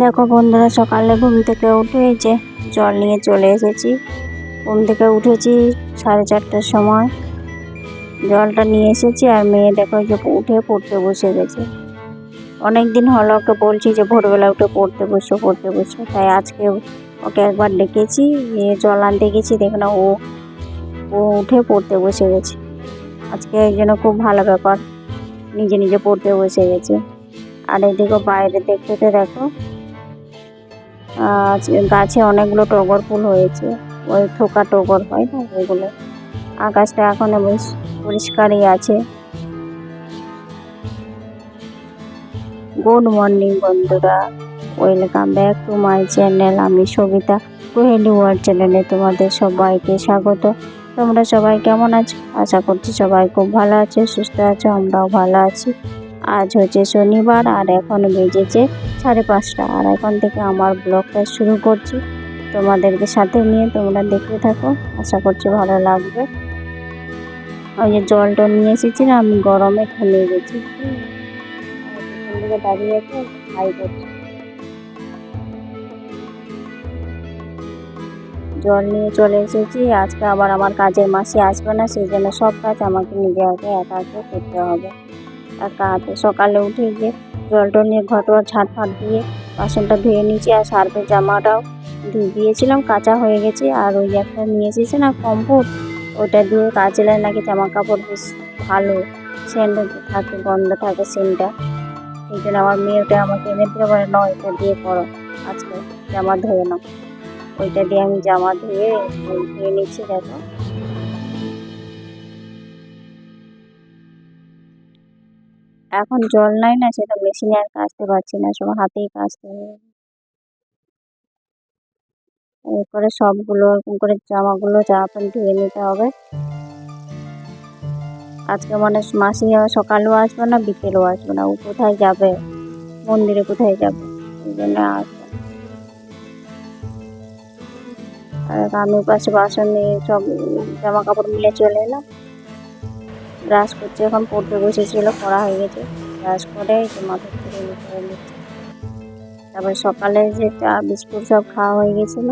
দেখো বন্ধুরা, সকালে ঘুম থেকে উঠে যে জল নিয়ে চলে এসেছি। ঘুম থেকে উঠেছি সাড়ে চারটার সময়। জলটা নিয়ে এসেছি আর মেয়ে দেখো যে উঠে পড়তে বসে গেছে। অনেক দিন হলো ওকে বলছি যে ভোরবেলা উঠে পড়তে বসো পড়তে বসো। তাই আজকে ওকে একবার ডেকেছি জল আনতে গেছি, দেখো না ও ও উঠে পড়তে বসে গেছে। আজকে এই জন্য খুব ভালো ব্যাপার, নিজে নিজে পড়তে বসে গেছে। আর এদিকে বাইরে দেখতে দেখো গাছে অনেকগুলো টগর ফুল হয়েছে। ওই থোকা টগর হয় না ওইগুলো আকাশটা এখনও বেশ পরিষ্কারই আছে। গুড মর্নিং বন্ধুরা। Welcome back to my channel. আমি সবিতা কোহেলি ওয়ার্ল্ড চ্যানেলে তোমাদের সবাইকে স্বাগত। তোমরা সবাই কেমন আছো? আশা করছি সবাই খুব ভালো আছো, সুস্থ আছো, আমরাও ভালো আছি। আজ হচ্ছে শনিবার আর এখন বেজেছে সাড়ে পাঁচটা। আর এখন থেকে আমার ব্লগটা শুরু করছি। তোমাদেরকে সাথে নিয়ে তোমরা দেখতে থাকো। আশা করছি ভালো লাগবে। ওই যে জলটা নিয়ে এসেছি না, আমি গরমে ঘুমিয়ে গেছি। দাঁড়িয়ে হাই করছে। জল নিয়ে চলে এসেছি। আজকে আবার আমার কাজের মাসি আসবে না, সেই জন্য সব কাজ আমাকে নিজে আগে একা করতে হবে। একা হাতে সকালে উঠে যে জলটা নিয়ে ঘটোয়া ঝাঁট ফাট দিয়ে বাসনটা ধুয়ে নিয়েছি আর সার্ফের জামাটাও ধুয়ে দিয়েছিলাম, কাঁচা হয়ে গেছে। আর ওই একটা নিয়ে এসেছে না কম্ফোর্ট, ওটা দিয়ে কাচলে নাকি জামা কাপড় বেশ ভালো। সেন্ট থাকে, গন্ধ থাকে সেন্টটা সেই জন্য আমার মেয়ে ওটা আমাকে এনে দিতে বলে ন এটা দিয়ে করো আজকে জামা ধুয়ে নাও। ওইটা দিয়ে আমি জামা ধুয়ে ধুয়ে নিচ্ছি, দেখো। এখন জল নাই না, সেটা মেশিনে আর কাচতে পারছি না, সব হাতেই হবে এরপরে সবগুলো, এরকম করে জামাগুলো জামা প্যান্ট ধুয়ে নিতে হবে। আজকে মানে মাসি সকালেও আসবে না, বিকেলেও আসবে না। ও কোথায় যাবে? মন্দিরে কোথায় যাবে? এই জন্য আসবে আর আমি পাশে বাসন নিয়ে সব জামা কাপড় মিলে চলে এলাম। ব্রাশ করছে, এখন পড়তে বসেছিল পড়া হয়ে গেছে। ব্রাশ করে মাথা চুলে করে নিচ্ছে। তারপরে সকালে যে চা, বিস্কুট সব খাওয়া হয়ে গেছিল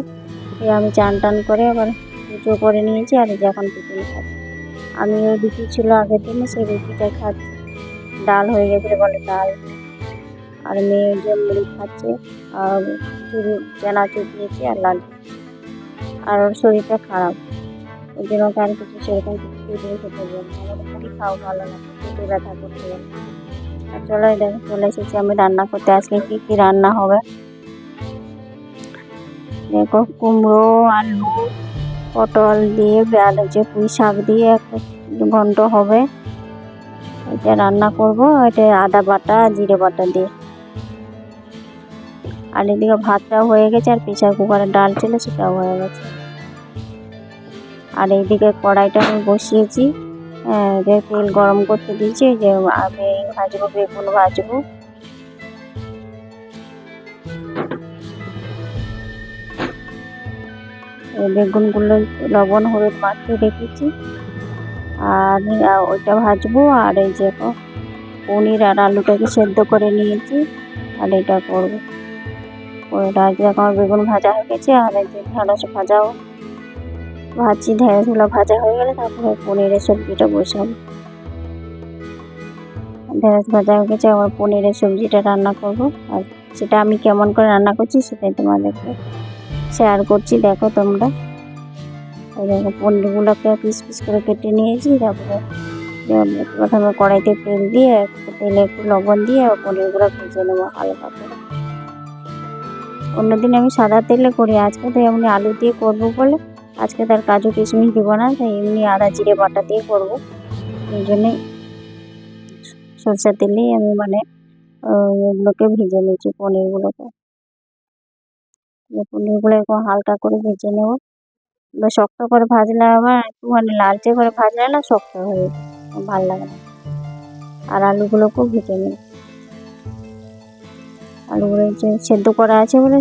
আমি চান টান করে আবার পুজো করে নিয়েছি, আর এখন টিফিন খাচ্ছি। আমি ওই রুটি ছিল আগের দিনে, সেই রুটিটা খাচ্ছি। ডাল হয়ে গেছে, বলে ডাল। আর মেয়ে যে মুড়ি খাচ্ছে, আর চুরি চানাচুর দিয়েছি, আর লাল আর ওর শরীরটা খারাপ ওই জন্য আর কিছু সেরকম টিফিন খেতে দিই না আমাদের মুড়ি খাও ভালো না পেটে ব্যথা করতে আর চলো দেখো, চলে এসেছি আমি রান্না করতে। আজকে কি কি রান্না হবে? দেখো, কুমড়ো, আলু, পটল দিয়ে আর হচ্ছে পুঁই শাক দিয়ে একটা ঘন্ট হবে। এটা রান্না করব, এটা আদা বাটা, জিরে বাটা দিয়ে। আর এদিকে ভাতটাও হয়ে গেছে, আর প্রেসার কুকারে ডাল ছিল, সেটাও হয়ে গেছে। আর এইদিকে কড়াইটা আমি বসিয়েছি। হ্যাঁ, যে তেল গরম করতে দিয়েছি যে আমি ভাজবো বেগুন ভাজবো। বেগুনগুলো লবণ হলুদ মাখিয়ে রেখেছি। আর ওইটা ভাজবো আর এই যে পনির আর আলুটাকে সেদ্ধ করে নিয়েছি আর এটা করব। ওইটা আজকে আমার বেগুন ভাজা হয়ে গেছে আর এই যে ঢেঁড়স ভাজাও ভাজছি ঢেঁড়সগুলো ভাজা হয়ে গেলে তারপরে পনিরের সবজিটা বসাবো। ঢেঁড়স ভাজা হয়ে গেছে আবার পনিরের সবজিটা রান্না করব। আর সেটা আমি কেমন করে রান্না করছি সেটাই তোমাদেরকে শেয়ার করছি, দেখো তোমরা। এই দেখো পনিরগুলোকে পিস পিস করে কেটে নিয়েছি, তারপরে প্রথমে কড়াইতে তেল দিয়ে, তেলে একটু লবণ দিয়ে পনিরগুলো ভেজে নেব হালকা করে। অন্যদিন আমি সাদা তেলে করি, আজকে তো এমনি আলু দিয়ে করব বলে আজকে তার কাজু কিশমিশ দিব না, তাই এমনি আদা, জিরে, বাটা দিয়ে করব। এই জন্যে সরষের তেলেই আমি মানে ওগুলোকে ভেজে নিচ্ছি পনিরগুলোকে। পনিরগুলো এরকম হালকা করে ভেজে নেব। এবার শক্ত করে ভাজলে আবার একটু মানে লালচে করে ভাজলে না শক্ত হয়ে ভালো লাগে না। আর আলুগুলোকেও ভেজে নেব। আলুগুলো যে সেদ্ধ করা আছে বলে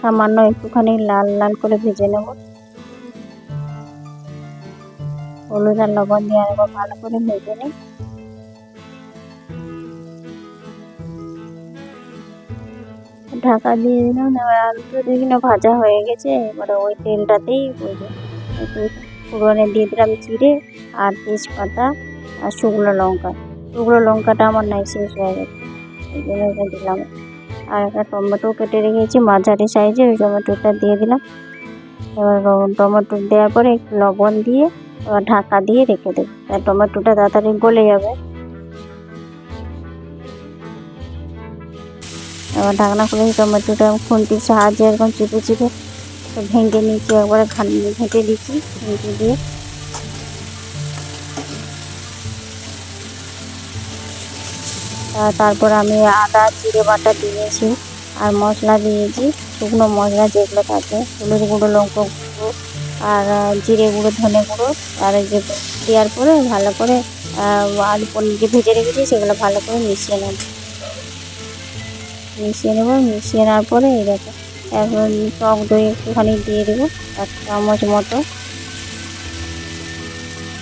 সামান্য একটুখানি লাল লাল করে ভেজে নেব। হলুদ আর লবণ দিয়ে আরেকবার ভালো করে ভেজে নিই ঢাকা দিয়ে দিলাম এবার আলুটা দেখি না ভাজা হয়ে গেছে, এবারে ওই তেলটাতেই ওই একটু ফোড়নে দিয়ে দিলাম জিরে আর তেজপাতা আর শুকনো লঙ্কা। শুকনো লঙ্কাটা আমার নাই শেষ হয়ে গেছে, এই জন্য এটা দিলাম। আর একটা টমেটো কেটে রেখেছি মাঝারি সাইজের, ওই টমেটোটা দিয়ে দিলাম। এবার টমেটো দেওয়ার পরে একটু লবণ দিয়ে ঢাকা দিয়ে রেখে দেবো। টমেটোটা তাড়াতাড়ি গলে যাবে। এবার ঢাকনা খুলে টমেটোটা খুন্তির সাহায্যে এরকম চিপে চিপে ভেঙে নিচে একবারে ঘেঁটে দিচ্ছি ঘেঁটে দিয়ে। তারপর আমি আদা, জিরে বাটা দিয়েছি, আর মশলা দিয়েছি, শুকনো মশলা যেগুলো থাকে, হলুদ গুঁড়ো, লঙ্কা গুঁড়ো আর জিরে গুঁড়ো, ধনে গুঁড়ো, আর যে দেওয়ার পরে ভালো করে আলু পনির যে ভেজে রেখেছি সেগুলো ভালো করে মিশিয়ে নেব। মিশিয়ে নেব, মিশিয়ে নেওয়ার পরে এই দেখো, এখন টক দই একটুখানি দিয়ে দেবো, এক চামচ মতো।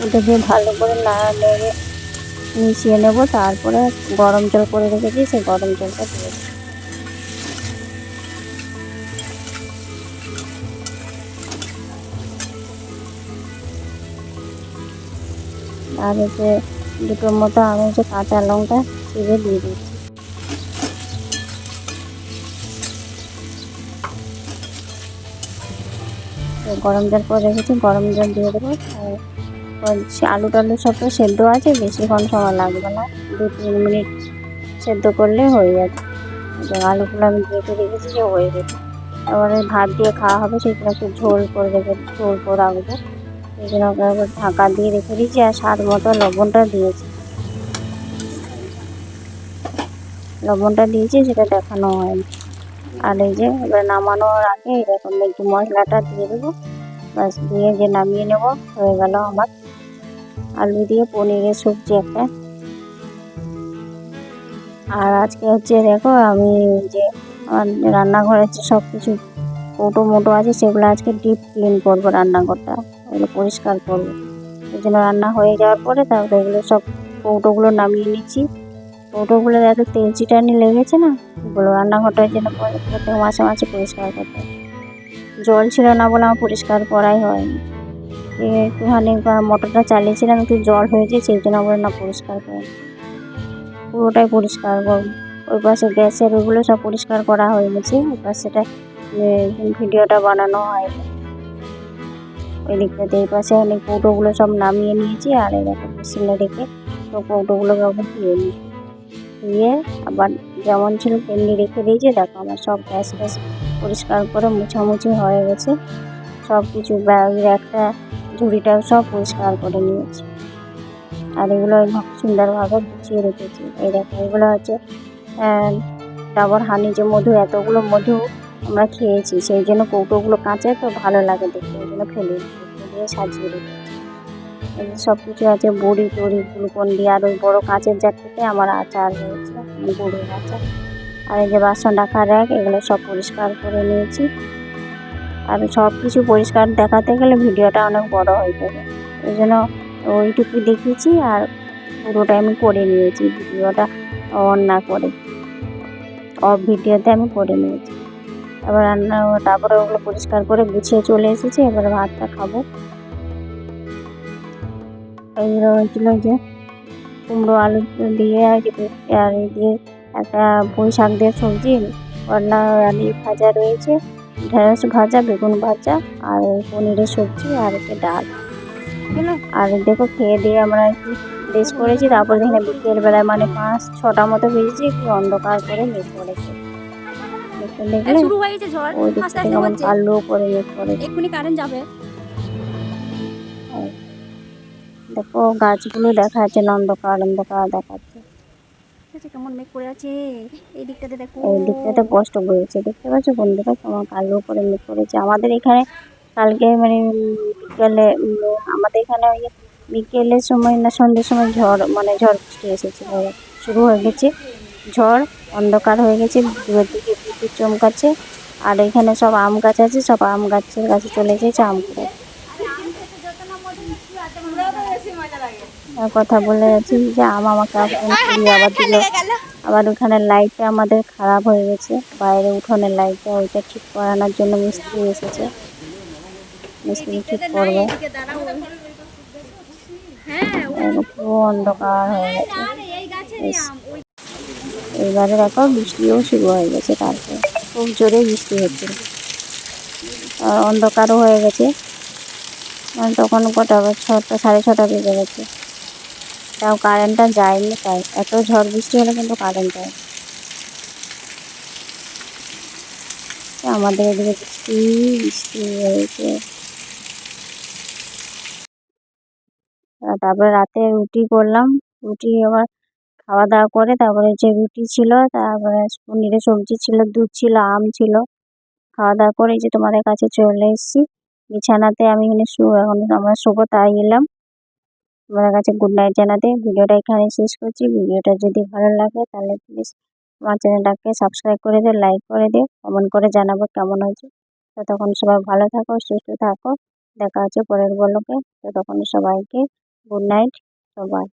ওটা দিয়ে ভালো করে নেড়ে মিশিয়ে নেব, তারপরে গরম জল করে রেখেছি, সেই গরম জলটা দিয়ে দেবো। আর হচ্ছে দুটোর মতো আমি হচ্ছে কাঁচা লঙ্কা চিড়ে দিয়ে দিচ্ছি। গরম জল করে রেখেছি গরম জল দিয়ে দেবো। আলু টালু সব তো সেদ্ধ আছে, বেশিক্ষণ সময় লাগবে না। দু তিন মিনিট সেদ্ধ করলে হয়ে যাবে। আলুগুলো আমি কেটে রেখেছি যে হয়ে গেছে। এবারে ভাত দিয়ে খাওয়া হবে, সেগুলো একটু ঝোল করে রেখে ঝোল করে রাখব ঢাকা দিয়ে রেখে দিয়েছি আর স্বাদ মতো লবণটা দিয়েছি। লবণটা দিয়েছি, সেটা দেখানো হয়নি। আর এই যে এবার নামানোর আগে এরকম একটু মশলাটা দিয়ে দেবো। ব্যাস, দিয়ে যে নামিয়ে নেব, হয়ে গেল আমার আলু দিয়ে পনিরের সবজি একটা। আর আজকে হচ্ছে দেখো আমি যে রান্নাঘরের সব কিছু কৌটো মোটো আছে, সেগুলো আজকে ডিপ ক্লিন করব রান্নাঘরটা। ওগুলো পরিষ্কার করব। এই জন্য রান্না হয়ে যাওয়ার পরে তারপরে এগুলো সব কৌটোগুলো নামিয়ে নিচ্ছি। কৌটোগুলো এত তেল চিটানি লেগেছে না, এগুলো রান্নাঘরটার জন্য প্রত্যেক মাসে মাসে পরিষ্কার করতে জল ছিল না বলে আমার পরিষ্কার করাই হয়নি। একটুখানি মোটরটা চালিয়েছিলাম, একটু জল হয়েছে, সেই জন্য আমরা না পরিষ্কার করি পুরোটাই পরিষ্কার করব। ওই পাশে গ্যাসের ওইগুলো সব পরিষ্কার করা হয়ে গেছে, ওই পাশেটা ভিডিওটা বানানো হয় দিকটাতে এই পাশে অনেক কৌটোগুলো সব নামিয়ে নিয়েছি, আর এরকম মেশিনে রেখে তো কৌটোগুলোকে আবার ধুয়ে নিই ধুয়ে আবার যেমন ছিল তেমনি রেখে দিয়েছি, দেখো আমার সব গ্যাস গ্যাস পরিষ্কার করে মুছামুছি হয়ে গেছে। সব কিছু ব্যাগের একটা ঝুড়িটাও সব পরিষ্কার করে নিয়েছি। আর এগুলো সুন্দরভাবে গুছিয়ে রেখেছি। এই দেখো, এগুলো হচ্ছে ডাবর হানি যে মধু, এতগুলো মধু আমরা খেয়েছি, সেই জন্য কৌটোগুলো কাঁচা তো ভালো লাগে দেখতে ওই জন্য ফেলে দিয়ে সাজিয়ে রেখেছি। সব কিছু আছে, বড়ি টড়ি দিয়ে আর ওই বড়ো কাঁচের জারটাতে আমার আচার হয়েছে গুড়ের আচার। আর এই যে বাসন রাখার র্যাক, এগুলো সব পরিষ্কার করে নিয়েছি। আর সব কিছু পরিষ্কার দেখাতে গেলে ভিডিওটা অনেক বড় হয়ে যাবে। এই জন্য ওইটুকু দেখিয়েছি আর পুরোটা আমি করে নিয়েছি, ভিডিওটা অন না করে। অফ ভিডিওতে আমি করে নিয়েছি। এবার রান্না তারপরে ওগুলো পরিষ্কার করে গুছিয়ে চলে এসেছি, এবার ভাতটা খাব। এইগুলো হয়েছিল যে কুমড়ো আলু দিয়ে আর কি, আর দিয়ে একটা পুঁই শাক দিয়ে সবজি করলা আলু ভাজা রয়েছে, ঢেঁড়স ভাজা, বেগুন ভাজা, আর পনিরের সবজি, আর হচ্ছে ডাল। আর দেখো খেয়ে দিয়ে আমরা একটু রেস্ট করেছি, তারপর দেখে বিকেলবেলায় মানে পাঁচ ছটা মতো বেজেছে, একটু অন্ধকার করে মেঘ পড়েছে মেঘটা দেখলে শুরু হয়েছে ঝড় আস্তে আস্তে হচ্ছে। কালো করে মেঘ পড়েছে এক্ষুনি কারেন্ট যাবে। দেখো গাছগুলো দেখা যাচ্ছে অন্ধকার অন্ধকার দেখাচ্ছে। কেমন মেঘ করে আছে? এই দিকটাতে দেখো। এই দিকটাতে কষ্ট করেছে। দেখতে পাচ্ছ বন্ধুরা কেমন কালো করে মেঘ করেছে। আমাদের এখানে কালকে মানে বিকেলে আমাদের এখানে ওই বিকেলের সময় না সন্ধ্যের সময় ঝড় মানে ঝড় বৃষ্টি এসেছে শুরু হয়ে গেছে। ঝড় অন্ধকার হয়ে গেছে। দূরের দিকে বিদ্যুৎ চমকাচ্ছে। আর এখানে সব আম গাছ আছে সব আম গাছের কাছে চলে এসেছে আম। আর কথা বলে যাচ্ছি যে আম আমাকে আবার দিল। আবার ওখানে লাইটটা আমাদের খারাপ হয়ে গেছে। বাইরে উঠোনের লাইটটা ওইটা ঠিক করানোর জন্য মিস্ত্রি এসেছে। মিস্ত্রি ঠিক করবে। পুরো অন্ধকার হয়ে গেছে। বেশ। এইবারে দেখো বৃষ্টিও শুরু হয়ে গেছে তারপর। খুব জোরে বৃষ্টি হচ্ছে। আর অন্ধকারও হয়ে গেছে। তখন কটা ছটা, সাড়ে ছটা বেজে গেছে। তাও কারেন্টটা যায়নি তাই। এত ঝড় বৃষ্টি হলে কিন্তু কারেন্ট যায় আমাদের এদিকে বৃষ্টি বৃষ্টি হয়েছে। তারপরে রাতে রুটি করলাম। রুটি আবার খাওয়া দাওয়া করে, তারপরে যে রুটি ছিল, তারপরে পনিরের সবজি ছিল, দুধ ছিল, আম ছিল। খাওয়া দাওয়া করে যে তোমাদের কাছে চলে এসেছি। বিছানাতে আমি এখানে শু, এখন আমরা শোবো, তাই এলাম। তোমাদের কাছে গুড নাইট জানাতে। ভিডিওটা এখানে শেষ করছি। ভিডিওটা যদি ভালো লাগে, তাহলে প্লিজ আমার চ্যানেলটাকে সাবস্ক্রাইব করে দিও লাইক করে দিও কমেন্ট করে জানাব কেমন হয়েছে। ততক্ষণ সবাই ভালো থাকো, সুস্থ থাকো। দেখা হচ্ছে পরের বলকে ততক্ষণ সবাইকে গুড নাইট সবাই।